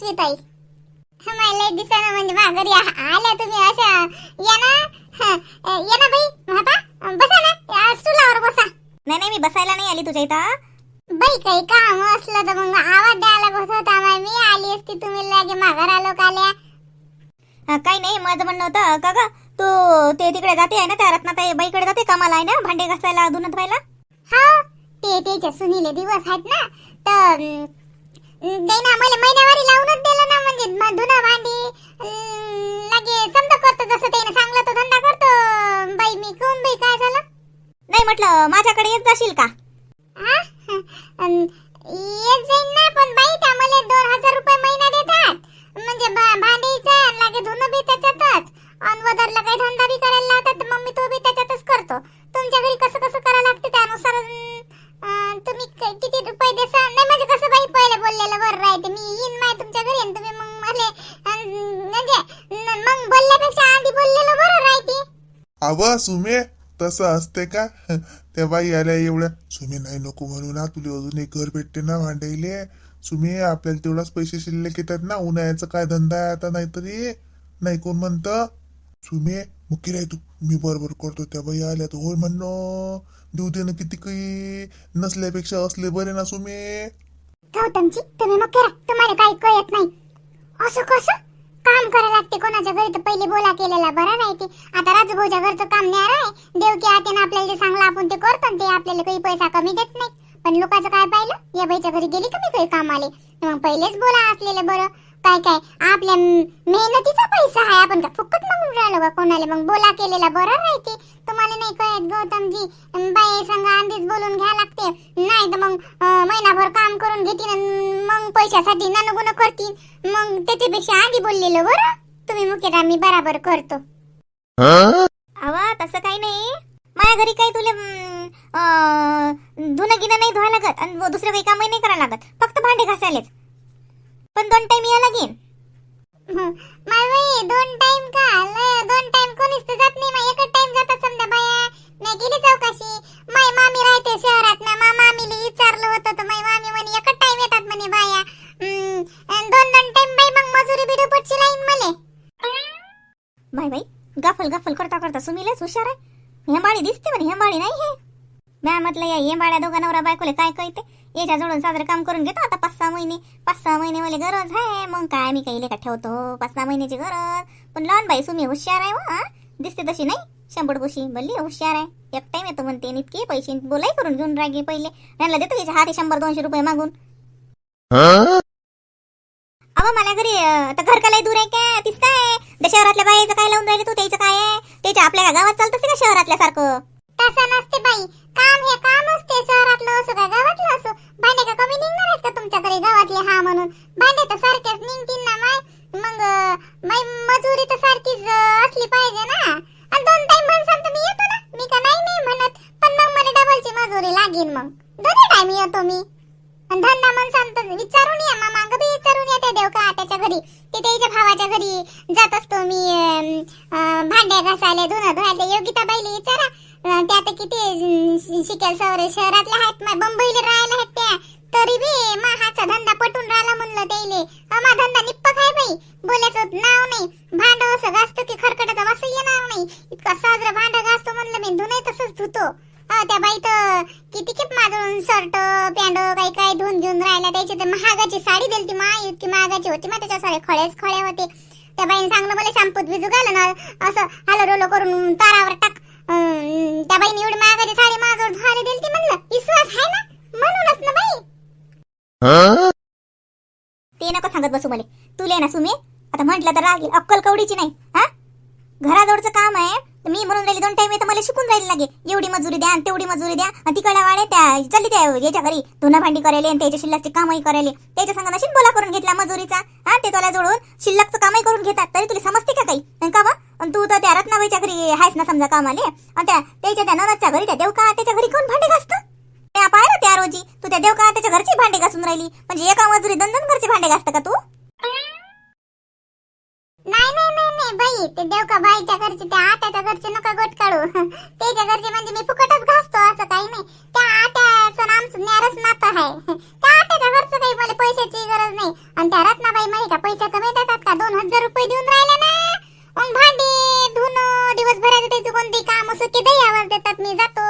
अस्मिताई मला दिसाना म्हणजे माघारी आल्या तुम्ही अशा. या ना. हं, या ना बाई. आता बसा ना. स्टुलावर बसा. नाही नाही मी बसायला नाही आली तुझ्या इथं. बाई काही काम असलं तर मग आवाज द्यायला लागत होता. मी आली असती तुम्ही लागे माघार आलो काल्या हा, काही नाही माझं म्हणणं होतं का ग तू ते तिकडे जाते आहे ना त्या रत्नाताई बाईकडे जाते कामाला आहे ना भांडे घासायला धुणं धुवायला हा ते त्याच्या सुनीले दिवस आहेत ना. तर ते ना मला महिन्यावारी लावूनच दिलं ना म्हणजे धुणं भांडी लागे समजा करतो जसं त्याने सांगलं तो धंदा करतो. बाई मी कोण बाई काय झालं? नाही म्हटलं माझ्याकडे येत जाशील का? हा? अं, अव सुमे तसं असते का? त्या बाई आल्या एवढ्या. सुमे नाही नको म्हणू ना तुला अजून एक घर भेटते ना भांडायले. सुमे आपल्याला तेवढाच पैसे शिल्लक येतात ना उन्हाळ्याचा काय धंदा आहे आता नाहीतरी? नाही कोण म्हणतं? सुमे मुकी राह तू. मी बरोबर करतो त्या बाई आल्या तर होय म्हणणं. देऊ दे ना किती काही. नसल्यापेक्षा असले बरे ना सुमे. गौतमजी तुम्ही मग करा तुम्हाला काही कळत नाही. असं कसं? काम करायला लागते. कोणाच्या घरी तर पहिले बोला केलेला बरा नाही ते. आता राजूभाऊच्या घरचं काम न्यार आहे. देवकी आतेनं आपल्याला जे सांगलं आपण ते करतो ते आपल्याला काही पैसा कमी देत नाही. पण लोकांचं काय पाहिलं? या बाईच्या घरी गेली कमी काही काम आले मग पहिलेच बोला असलेलं बरं. काय काय? आपल्या मेहनतीचा पैसा आहे. आपण का फुकट मग राहिलो का कोणाला? मग बोला केलेला बरा नाही ते तुम्हाला नाही कळत गौतमजी. बाई संग आधीच बोलून घ्या लागते. नाही तर मग महिनाभर काम करून घेतील मग पैशासाठी ननगुण करतील. मग त्याच्यापेक्षा आधी बोललेलं बरं. तुम्ही मुकेटा मी बराबर करतो. तसं काही नाही. माझ्या घरी काही तुले धुणं गिणं नाही धुवा लागत आणि दुसरं काही कामही नाही करावं लागत. फक्त भांडे घासायलेच पण दोन टाइम या लागेल दोन टाइम का? दोन टाइम कोणीच तर जात नाही मग एकच टाइम जातात समजा गेली चौकशी. माय मामी राहते शहरात ना मा मामीला विचारलं होतं तर माय मामी म्हणे एकच टाइम येतात म्हणे बाया. दोन दोन टाइम बाई मग मजुरी बिडू पडची लाईन मले. बाय बाई गफल गफल करता करता सुमीलच हुशार आहे. हेंबाळी दिसते म्हणे हेंबाळी नाही हे. म्या म्हटलं या हेंबाळ्या दोघा नवरा बायकोले काय कळते? याच्या जोडून साजरं काम करून घेतो आता पाच सहा महिने. पाच सहा महिने मला गरज आहे मग काय मी काही लेखा ठेवतो? पाच सहा महिन्याची गरज. पण लहान बाई सुमी हुशार आहे वा दिसते तशी नाही. शंभर भल्ली हुशार आहे. एक टाइम येतो म्हणते इतके पैसे बोलाय करून घेऊन रागे पहिले. यांना देतो तिच्या हाती शंभर दोनशे रुपये मागून. अगं मला घरी आता घर का लय दूर आहे का? तिसका आहे शहरातल्या बाईचं काय लावून राहिले तू? त्याचं काय आहे? त्याच्या आपल्या गावात चालतं का शहरातल्या सारखं तसं नसते बाई. काम हे काम असते शहरातलं असो का गावातलं असो भांडे का कमी निघणार आहेत का तुमच्याकडे गावातले हा म्हणून भांडे तर सारखेच निघतील ना माय मग अं, माय मजुरी तर सारखीच अं, असली पाहिजे ना आणि दोन टाइम म्हणसान तर मी येतो ना मी का नाही नाही म्हणत पण मग मला डबलची मजुरी लागेल मग दोन्ही टाइम येतो मी आणि धंदा म्हणसान तर विचारून या मामा मागं बी विचारून या त्या देवका त्याच्या घरी ते त्याच्या भावाच्या घरी जात असतो मी अं, अं, भांडे घासायला धुणं धुवायला योगिता बाईला विचारा अं, त्या तर किती अं, शिकेल सवरे शहरातल्या आहेत मा- बंबईला राहायला आहेत त्या तरी बी मा हाचा धंदा पटून राहिला म्हणलं त्याइले अमा धंदा निप्पक आहे बाई बोलायचं नाव नाही भांड असं घासतो की खरकटाचा वास येणार नाही इतका साजरं भांड घासतो म्हणलं मी धुणे तसंच धुतो हा त्या बाई तर किती किती माझून शर्ट पॅन्ट काही काही धुवून घेऊन राहिल्या त्याची तर महागाची साडी दिली ती मा इतकी महागाची होती मग त्याच्या सारे खळेच खळे होते त्या बाईने सांगलं मला शॅम्पूत भिजू घाल ना असं हालो रोलो करून तारावर टाक अं, त्या बाईने एवढी महागाची साडी माझ्यावर धुवायला दिली ती म्हणलं विश्वास आहे ना म्हणूनच ना बाई ते नको सांगत बसू मला. तुले ना सुमे आता म्हटलं तर रागेल अक्कल कवडीची नाही हा? घराजवळचं काम आहे मी म्हणून राहिली दोन टाइम येतं मला शिकून राहिले लागे. एवढी मजुरी द्या आणि तेवढी मजुरी द्या आणि तिकडल्या त्या चालली त्या याच्या घरी. धुना भांडी करायले आणि त्याच्या शिल्लकचे कामही करायले त्याच्या संग नशीन बोला करून घेतला मजुरीचा हा? ते तुला जोडून शिल्लकचं कामही करून घेतात. तरी तुला समजते का काही? का बा? आणि तू तर त्या रत्नाबाईच्या घरी आहेस ना समजा कामाले. आणि त्या त्याच्या त्या ननदच्या घरी त्या देवका त्याच्या घरी कोण भांडे घासतं? त्या पाहिलं त्या रोजी? तू त्या देवकाळा त्याच्या घरची भांडे घासून राहिली. म्हणजे एका मजुरी दंदन घरचे भांडे घासत का तू? नाही नाही नाही नाही बाई. ते म्हणजे पैशाची गरज नाही. आणि त्या रत्नाबाई मध्ये का कमी देतात का? दोन हजार रुपये देऊन राहिले ना. मग भांडे काम सुके दही आवाज देतात मी जातो.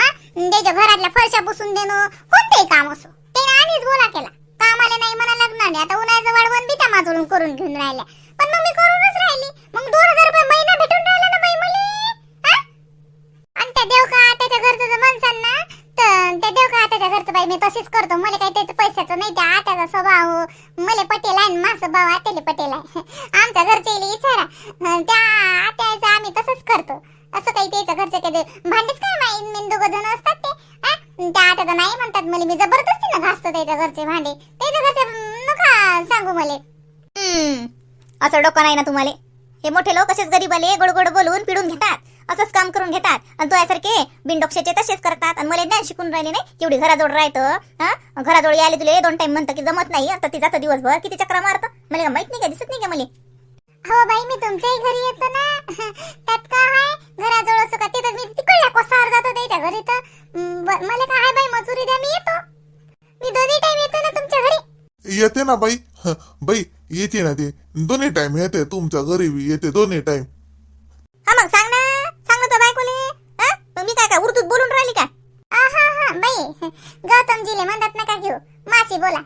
हा त्याच्या घरातल्या फरशा पुसून देणं कोणतेही काम असो. त्याने आम्हीच गोळा केला. कामाले नाही म्हणा लग्न नाही. आता उन्हाळ्याचं वाढवण बी त्या माझोळून करून घेऊन राहिल्या. पण मग मी करूनच राहिली. मग दोन हजार रुपये महिना भेटून राहिला ना बाई मले? आणि त्या देव का त्याच्या घरचं माणसांना त्या देव का त्याच्या घरचं बाई मी तसेच करतो. मला काही त्याचं पैशाचं नाही. त्या आताचा स्वभाव मले पटेल आहे माझं भाव आत्याले पटेल आहे. आमच्या घरचे इचारा. त्या आत्याचं आम्ही तसंच करतो. असं काही ते घरचे ते भांडेच काय माई मी दोघं जण असतात ते. हा? त्या नाही म्हणतात मला. मी जबरदस्तीनं घासतो त्याच्या घरचे भांडे. त्याच्या घरचे नका सांगू मला. असं डोकं नाही ना तुम्हाला? हे मोठे लोक असेच गरीबाले गोड गोड बोलून पिडून घेतात. असंच काम करून घेतात. आणि तो यासारखे बिनडोक्षाचे तसेच करतात. आणि मला ज्ञान शिकून राहिले नाही. केवढी घराजवळ राहतं हा? घराजवळ यायला तुले दोन टाइम म्हणतं की जमत नाही. आता ती जातं दिवसभर. किती चक्रा मारतं? मला माहीत नाही का दिसत नाही का मला? हो बाई मी तुमच्याही घरी येतो ना. त्यात काय आहे? घराजवळ असं का तिथं मी तिकडल्या कोसावर जातो त्याच्या घरी तर. मला काय आहे बाई मजुरी द्या मी येतो. मी दोन्ही टाइम येतो ना तुमच्या घरी. येते ना बाई. हं, बाई येते ना ते. दोन्ही टाइम येते तुमच्या घरी येते दोन्ही टाइम हा मग सांग ना. सांग ना तो बायकोले. हा? मी काय काय उर्दूत बोलून राहिली का आहा हा बाई. गौतमजीले म्हणतात नका घेऊ? माशी बोला.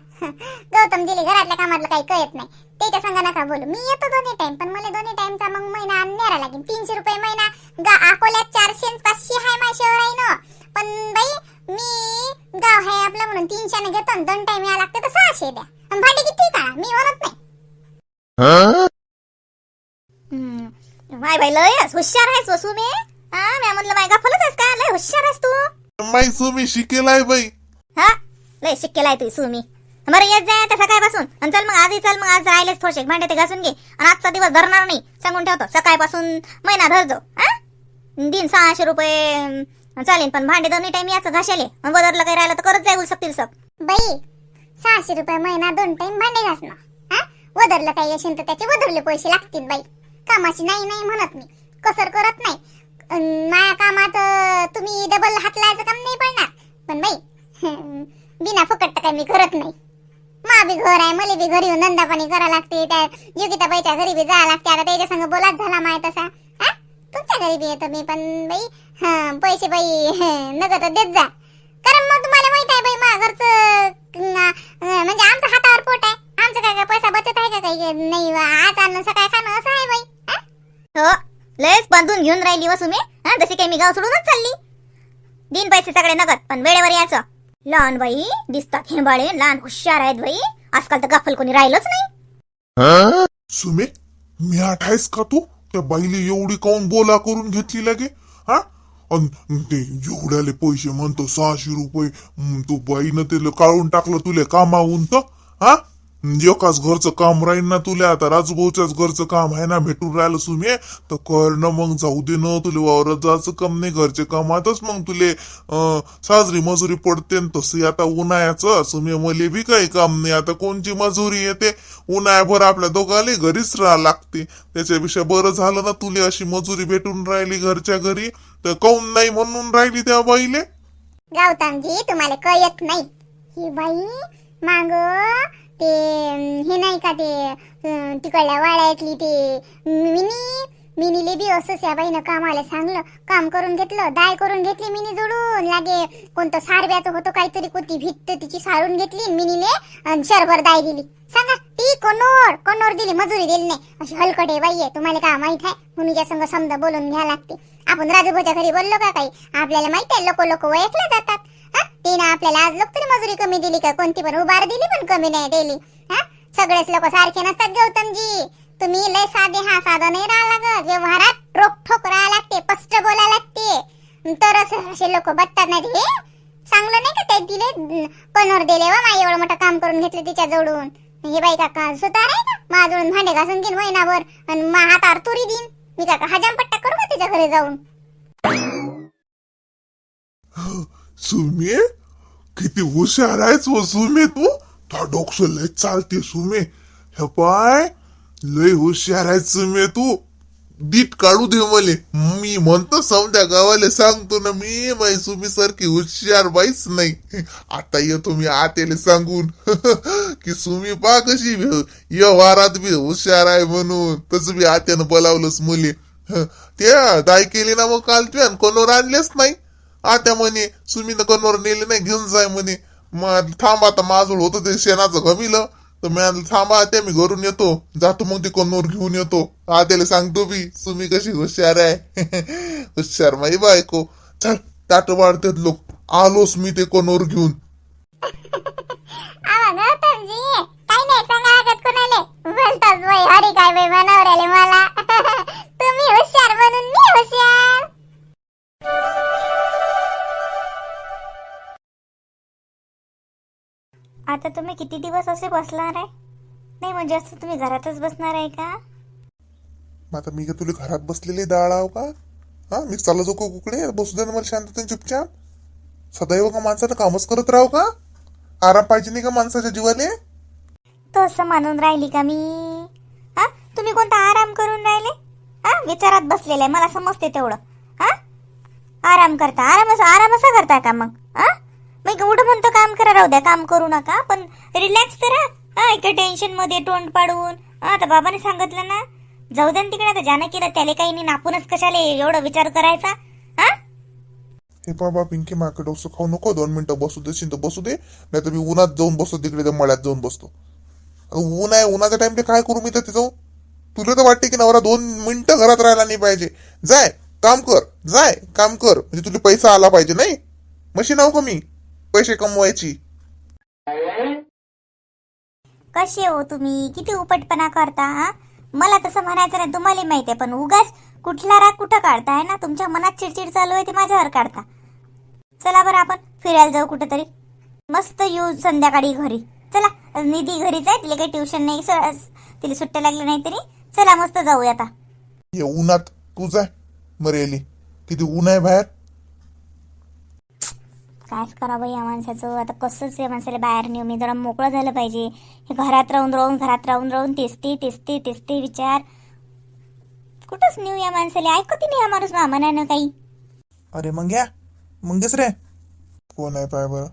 गौतमजीले घरातल्या कामातलं काही कळत नाही. त्याच्या संग नका बोलू. मी येतो दोन्ही माई तुम्ही शिकेलाय बाई. हा? लय शिक्केला आहे तू सुमी. बरं येत जाय आता सकाळपासून. आणि चल मग आजही चल मग आज राहिलेच थोडे भांडे ते घासून घे. आणि आजचा दिवस धरणार नाही सांगून ठेवतो. सकाळपासून महिना धरतो हा? दिन सहाशे रुपये अं, चालेल पण भांडे दोन्ही टाइम याचं घाशाले आणि बदरला काही राहिलं तर करत जाऊ शकतील सब बाई सहाशे रुपये महिना दोन टाइम भांडे घासणं. हा? वदरलं काही असेल तर त्याचे वदरले पैसे लागतील बाई. कामाची नाही नाही म्हणत मी. कसर करत नाही. माया कामात तुम्ही डबल हात लावायचं काम नाही पडणार. पण बाई बिना फुकट तर मी करत नाही. मा बी घर आहे मला बी घरी येऊन धंदा पाणी करा लागते. त्या योगिताबाईच्या घरी बी जावं लागते. आता त्याच्या संग बोलाच झाला माय तसा. हा? तुमच्या घरी बी येतो मी पण बाई हा पैसे बाई हं, नगद देत जा. कारण मग तुम्हाला माहीत आहे बाई मा घरचं म्हणजे आमचं हातावर पोट आहे. आमचं काय काय पैसा बचत आहे का काही? नाही आज आणलं सकाळी खाणं असं आहे बाई. हो. लयच बांधून घेऊन राहिली वसू मी हा जशी काही मी गाव सोडूनच चालली. दिन पैसे सगळे नगद पण वेळेवर यायचं. लहान बाई दिसतात हेंबाळे लहान हुशार आहेत बाई. आजकाल तर गाफल कोणी राहिलंच नाही. सुमे मी आहेस का तू? त्या बाईले एवढी काऊन बोला करून घेतली लागे? हा? अन ते एवढ्याले पैसे म्हणतो सहाशे रुपये. तू बाईनं ते काढून टाकलं तुले कामावून तर. हा? एकाच घरचं काम राहील ना तुला. आता राजूभाऊच्याच घरचं काम आहे ना भेटून राहिलं सुमे. तर कर ना मग जाऊ दे ना तुला वावरात जायचं काम नाही घरचे कामातच मग तुले साजरी मजुरी पडते न तसं. आता उन्हाळ्याचं सुमे मले बी काही काम नाही. आता कोणची मजुरी येते? उन्हाळ्याभर आपल्या दोघाले घरीच राहा लागते. त्याच्यापेक्षा बरं झालं ना तुले अशी मजुरी भेटून राहिली घरच्या घरी. तर काऊन नाही म्हणून राहिली त्या बाईले? गौतमजी तुम्हाला कळत नाही. ही बाई माग ते हे नाही का ते तिकडल्या वाड्यातली ते मिनी मिनीले बी असंच या बाईनं कामाला सांगलं काम करून घेतलं दाय करून घेतली मिनी जोडून लागे कोणतं सारव्याचं होतं काहीतरी कोणती भित्त तिची सारून घेतली मिनीले शरभर दाय दिली. सांगा ती कोणोर कोणोर दिली? मजुरी दिली नाही. अशी हलकटे बाई आहे तुम्हाला काय माहीत आहे? मुनीच्या संग समजा बोलून घ्या लागते. आपण राजूभाच्या घरी बोललो का काही? आपल्याला माहीत आहे लोक लोक ओळखल्या जातात. तिनं आपल्याला आज लोक तरी मजुरी कमी दिली का? कोणती पण उभार दिली पण कमी नाही दिली. हा? सगळेच लोक सारखे नसतात गौतमजी. तुम्ही लय साधे हा साधा नाही राहा लागत. व्यवहारात रोक ठोक राहा लागते स्पष्ट बोला लागते. तरच असे लोक बघतात नाही हे चांगलं नाही का? ते दिले पनोर दिले वा मा एवढं मोठं काम करून घेतलं तिच्या जवळून. हे बाई काका सुतार आहे का माझ्याजवळून भांडे घासून घेईन महिनाभर. आणि मा हातावर तुरी देईन. मी काका हजामपट्टा करू का तिच्या घरी जाऊन? सुमे? किती हुशार आहेस व सुमे तू? तो डोकसं लय चालते सुमे. हे पाय लय हुशार आहे सुमे तू. दीट काढू दे मले. मी म्हणतो समजा गावाला सांगतो ना मी माई सुमी सारखी हुशार बाईच नाही. आता येतो मी आतेले सांगून. की सुमी पा कशी व्यवहारात बी हुशार आहे म्हणून. तस बी आत्यानं बोलावलंच मुली. त्या दाय केली ना मग काल तू कोणावर आणलेच नाही. आता म्हणे सुमीनं कनवर नेले नाही घेऊन जाय म्हणे. मग थांब आता माझं होतं ते शेणाचं गमिलं तर मी म्हणलं, थांबा आत्या मी घरून येतो. जातो मग ते कन्नोर घेऊन येतो. आत्याला सांगतो मी सुमी कशी हुशार आहे. हुशार माई बायको. चल ताट वाढतात लोक. आलोच मी ते कोणवर घेऊन. काय मला. तुम्ही हुशार म्हणून मी हुशार. आता तुम्ही किती दिवस असे बसणार आहे? नाही म्हणजे असं तुम्ही घरातच बसणार आहे का? मग आता मी का तुला घरात बसलेले डाळ आहो का? हा मी चालत का कुकडे बसू दे ना मला शांततेने चुपचाप. सदैव का माणसानं कामच करत राहू का? आराम पाहिजे नाही का माणसाच्या जीवाले? तो असं मानून राहिली का मी? हा तुम्ही कोणता आराम करून राहिले? हा विचारात बसलेले आहे मला समजते तेवढं. हा? आराम करता आराम असं आराम असा करता का मग? हा? मी एवढं म्हणतो काम करा राहू द्या काम करू नका पण रिलॅक्स करा. हा एका टेन्शनमध्ये तोंड पाडून. हा आता बाबाने सांगितलं ना जाऊ द्या ना तिकडे आता ज्यानं केलं त्याला काही नाही नापूनच कशाला एवढा विचार करायचा? हा? हे बाबा पिंकी माकडे डोसं खाऊ नको दोन मिनिटं बसू देशील तर बसू दे नाही तर मी उन्हात जाऊन बसतो तिकडे त्या मळ्यात जाऊन बसतो. ऊन आहे उन्हाच्या ते काय करू मी तर जाऊ तुला तर वाटते की नवरा दोन मिनिटं घरात राहायला नाही पाहिजे. जाय काम कर जाय काम कर. म्हणजे तुला पैसा आला पाहिजे नाही? मशीन आहो का मी? पैसे कमवायची. कसे हो तुम्ही? किती उपटपणा करता हा? मला तसं म्हणायचं नाही तुम्हाला माहिती आहे पण उगाच कुठला राग कुठं काढताय ना? तुमच्या मनात चिडचिड चालू आहे ते माझ्यावर काढता. चला बरं आपण फिरायला जाऊ कुठेतरी. मस्त येऊ संध्याकाळी घरी. चला निधी घरीच आहे तिला काही ट्युशन नाही तिला सुट्ट्या लागल्या नाही तरी. चला मस्त जाऊया आता. हे उन्हात तू जाय मरेली. किती ऊन आहे बाहेर. कायच करावं या माणसाचं? आता कसंच या माणसाला बाहेर नेऊ? मी जरा मोकळं झालं पाहिजे. हे घरात राहून राहून घरात राहून राहून तेचते तेचते तेचते विचार. कुठंच नेऊ या माणसाला? ऐकते नाही हा माणूस मामानं काही. अरे मग या मग रे. कोण आहे पाय बरं?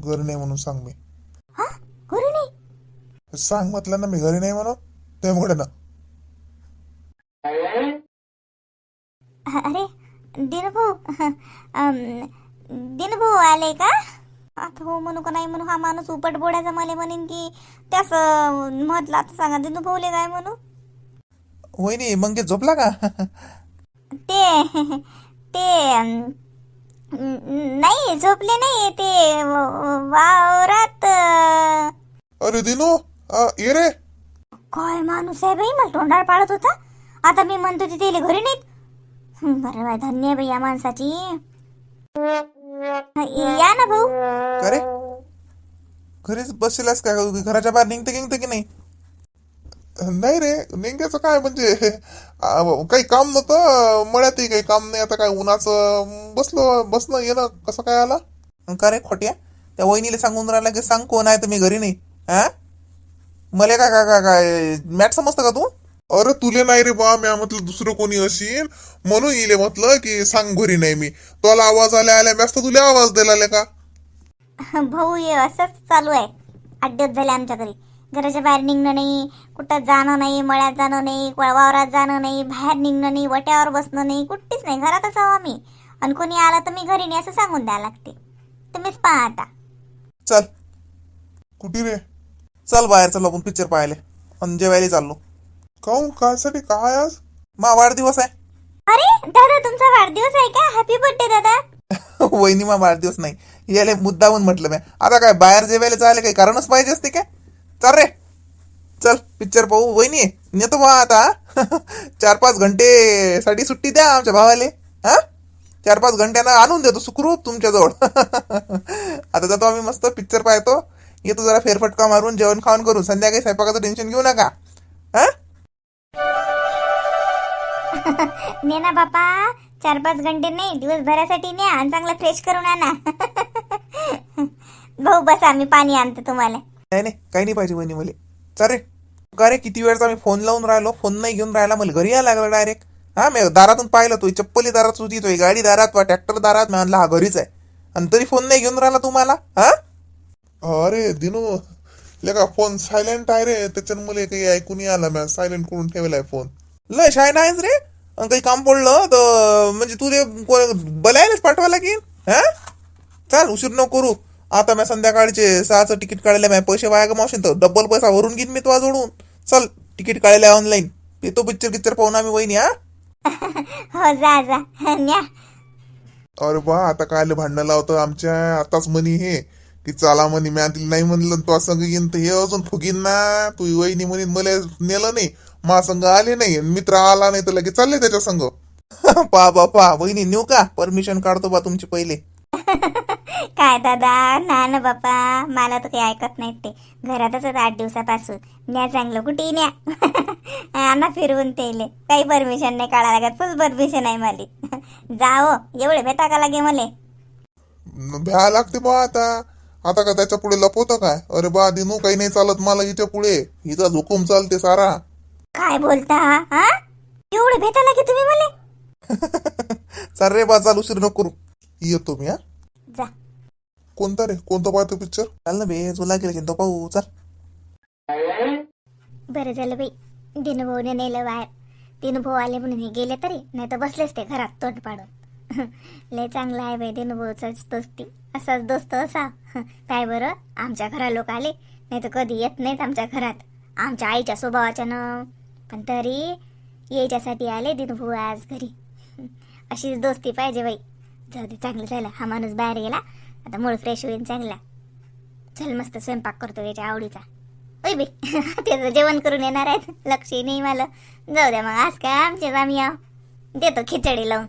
घरी नाही म्हणून सांग मी. हा? घरी नाही? सांग म्हटलं ना मी घरी नाही म्हणून. त्यामुळे ना. अ- अरे दिनभाऊ अम, दिनभाऊ आले का? आता हो म्हणू का नाही म्हणू? हा माणूस उपट बोडायचा मला म्हणेन की त्यास म्हटलं आता सांगा दिनभाऊले काय म्हणू? वहिनी मग झोपला का? ते ते नाही झोपले नाही ते वावरात अरे दिनो आ, ये रे. काय माणूस आहे बाई मला तोंडाळ पाडत होता. आता मी म्हणतो ते त्याला घरी नाहीत. बरं बाय धन्य आहे बाई या माणसाची. या ना भाऊ. अरे घरीच बसलास का? घराच्या बाहेर निघते निघते की नाही? नाही रे निघायचं काय म्हणजे? काही काम नव्हतं मळ्यातही काही काम नाही आता काय उन्हाचं बसलो बसणं येणं कसं काय आला? का रे खोट्या? त्या वहिनीला सांगून राहिला की सांग कोण आहे तर मी घरी नाही? हा मला काय काय काय काय मॅट समजतं का तू? अरे तुले नाही रे बा म्या म्हटलं दुसरं कोणी असेल? म्हणून इले म्हटलं की सांग घरी नाही मी. तुला आवाज आल्या आल्या मॅच तर तुला आवाज दिला का? भाऊ हे असंच चालू आहे. दिवस झाले आमच्या घरी. घराच्या बाहेर निघणं नाही कुठं जाणं नाही मळ्यात जाणं नाही वावरात जाणं नाही बाहेर निघणं नाही वट्यावर बसणं नाही कुठेच नाही घरातच आहो आम्ही. आणि कोणी आला तर मी घरी नाही असं सांगून द्यावं लागते. तुम्हीच पहा आता. चल. कुठे रे? चल बाहेर चल आपण पिक्चर पाहायला. आणि जेवायला चाललो. काऊन कायसाठी? काय आज? मा वाढदिवस आहे. अरे दादा तुमचा वाढदिवस आहे का? हॅपी बर्थडे दादा. वहिनी मा वाढदिवस नाही. याले मुद्दामून म्हटलं मी आता काय बाहेर जेवायला जायला काही कारणच पाहिजे असते काय चल रे. चल पिक्चर पाहू. वहिनी नेतो बा आता. चार पाच घंटे साठी सुट्टी द्या आमच्या भावाले. हा? चार पाच घंट्यानं आणून देतो सुखरूप तुमच्याजवळ. आता जातो आम्ही मस्त पिक्चर पाहतो. येतो जरा फेरफटका मारून जेवण खाऊन करू संध्याकाळी स्वयंपाकाचं टेन्शन घेऊ नका. हा? ने ना बापा चार पाच घंटे नाही दिवसभरासाठी न्या आणि चांगलं फ्रेश करून आणा. भाऊ बस आम्ही पाणी आणतो तुम्हाला. नाही नाही काही नाही पाहिजे वहिनी मला. चल रे. का रे किती वेळचा मी फोन लावून राहिलो फोन नाही घेऊन राहिला मला घरी यायला लागला डायरेक्ट हा मी दारातून पाहिलं तो चप्पली दारात होती तो गाडी दारात वा ट्रॅक्टर दारात मी म्हणला हा घरीच आहे. आणि तरी फोन नाही घेऊन राहिला तुम्हाला हा? अरे दिनू लेका फोन सायलेंट आहे रे. त्याच्यानं मला काही ऐकून नाही आला मी सायलेंट करून ठेवलाय फोन लय शाय नाहीच रे. अन काही काम पडलं तर म्हणजे तू ते बलायलाच पाठवा लागेल हा? चाल उशीर नको करू. आता मी संध्याकाळचे सहाचं तिकीट काढले माझे पैसे वाया गमावशील तर. डबल पैसा भरून घेईन मी तुला जोडून चल तिकीट काढले ऑनलाईन येतो पिक्चर पिक्चर पाहून आम्ही वहिनी हा? हो जा जा. न्या. अरे बा आता काय भांडणं लावतं आमच्या. आताच म्हणी हे की चला म्हणे मी तिला नाही म्हणलं तो संघ येईन तर हे अजून फुगीन ना. तू वहिनी म्हणीन मला नेलं नाही. मा संघ आले नाही मित्र आला नाही तर लगेच चालले त्याच्या संघ पा पा पा वहिनी नेऊ का? परमिशन काढतो बा तुमची पहिले. काय दादा? ना ना बापा. मला तर काही ऐकत नाहीत ते. घरातच आहेत आठ दिवसापासून. न्या चांगलं कुठेही न्या. आणा फिरवून तेले काही परमिशन नाही काढा लागत. फुल परमिशन आहे मला जाओ एवढे भेटा का लागे मले? भ्या लागते बा आता. आता का त्याच्या पुढे लपवतं काय? अरे बा दिनू काही नाही चालत मला हिच्या पुढे. हिचा हुकूम चालते सारा. काय बोलता हा? एवढे भेटा लागे तुम्ही मले? चाल रे बा चाल उशीर नको करू. येतो मी हा? जा. कोणता रे? कोणता पाहतो पिक्चर चाल ना बे जो लागेल की तो पाहू चाल. बरं झालं बाई. दिनभाऊने नेलं बाहेर. दिनभाऊ आले म्हणून हे गेले तरी नाही तर बसलेच ते घरात तोंड पाडून. लय चांगलं आहे बाई दिनभाऊचाच दोस्ती. असाच दोस्त असा. काय बरं? आमच्या घरा लोक आले नाही तर कधी येत नाहीत आमच्या घरात. आमच्या आईच्या स्वभावाच्यानं पण तरी यायच्यासाठी आले दिनभू आज घरी. अशीच दोस्ती पाहिजे बाई. जाऊ दे चांगलं झालं. हा माणूस बाहेर गेला. आता मूळ फ्रेश होईल चांगला. चल मस्त स्वयंपाक करतो त्याच्या आवडीचा. ओय बे त्याचं जेवण करून येणार आहेत. लक्ष नाही मला. जाऊ द्या मग. आज काय आमचेच आम्ही आहो. देतो खिचडी लावून.